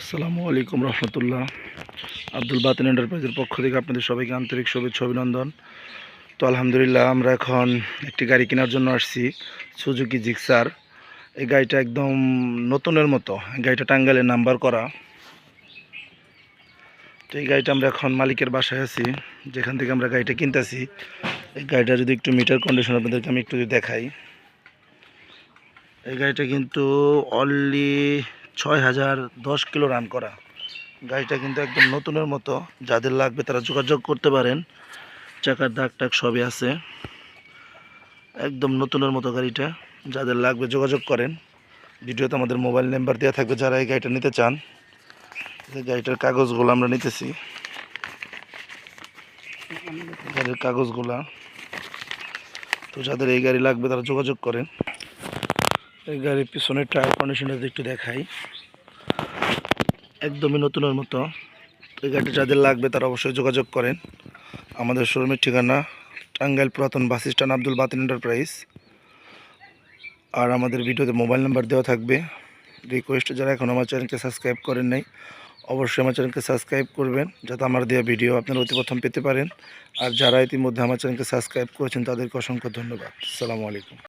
আসসালামু আলাইকুম রহমতুল্লাহ। আব্দুল বাতিন এন্টারপ্রাইজের পক্ষ থেকে আপনাদের সবাইকে আন্তরিক শুভেচ্ছা, অভিনন্দন। তো আলহামদুলিল্লাহ, আমরা এখন একটি গাড়ি কেনার জন্য আসছি, সুজুকি জিক্সার। এই গাড়িটা একদম নতুনের মতো গাড়িটা টাঙ্গালে নাম্বার করা। তো এই গাড়িটা আমরা এখন মালিকের বাসায় আছি, যেখান থেকে আমরা গাড়িটা কিনতেছি। এই গাড়িটা যদি একটু মিটার কন্ডিশন আপনাদেরকে আমি একটু যদি দেখাই। এই গাড়িটা কিন্তু অনলি ছয় হাজার দশ কিলো রান করা। গাড়িটা কিন্তু একদম নতুনের মতো। যাদের লাগবে তারা যোগাযোগ করতে পারেন। চাকার দাগ টাক সবই আছে। একদম নতুনের মতো গাড়িটা। যাদের লাগবে যোগাযোগ করেন। ভিডিওতে আমাদের মোবাইল নাম্বার দেওয়া থাকবে যারা এই গাড়িটা নিতে চান। গাড়িটার কাগজগুলো আমরা নিতেছি। গাড়ির কাগজগুলা। তো যাদের এই গাড়ি লাগবে তারা যোগাযোগ করেন। এই গাড়ির পিছনের টায়ার কন্ডিশনটা একটু দেখাই, একদমই নতুনের মতো। এই গাড়িটা যাদের লাগবে তারা অবশ্যই যোগাযোগ করেন। আমাদের শোরুমের ঠিকানা টাঙ্গাইল পুরাতন bus stand Abdul Batin enterprise আর আমাদের ভিডিওতে মোবাইল নাম্বার দেওয়া থাকবে। রিকোয়েস্ট যারা এখন আমার চ্যানেলকে সাবস্ক্রাইব করেন নাই, অবশ্যই আমার চ্যানেলকে সাবস্ক্রাইব করবেন, যাতে আমার দেওয়া ভিডিও আপনারা অতি প্রথম পেতে পারেন। আর যারা ইতিমধ্যে আমার চ্যানেলকে সাবস্ক্রাইব করেছেন, তাদেরকে অসংখ্য ধন্যবাদ। আসসালামু আলাইকুম।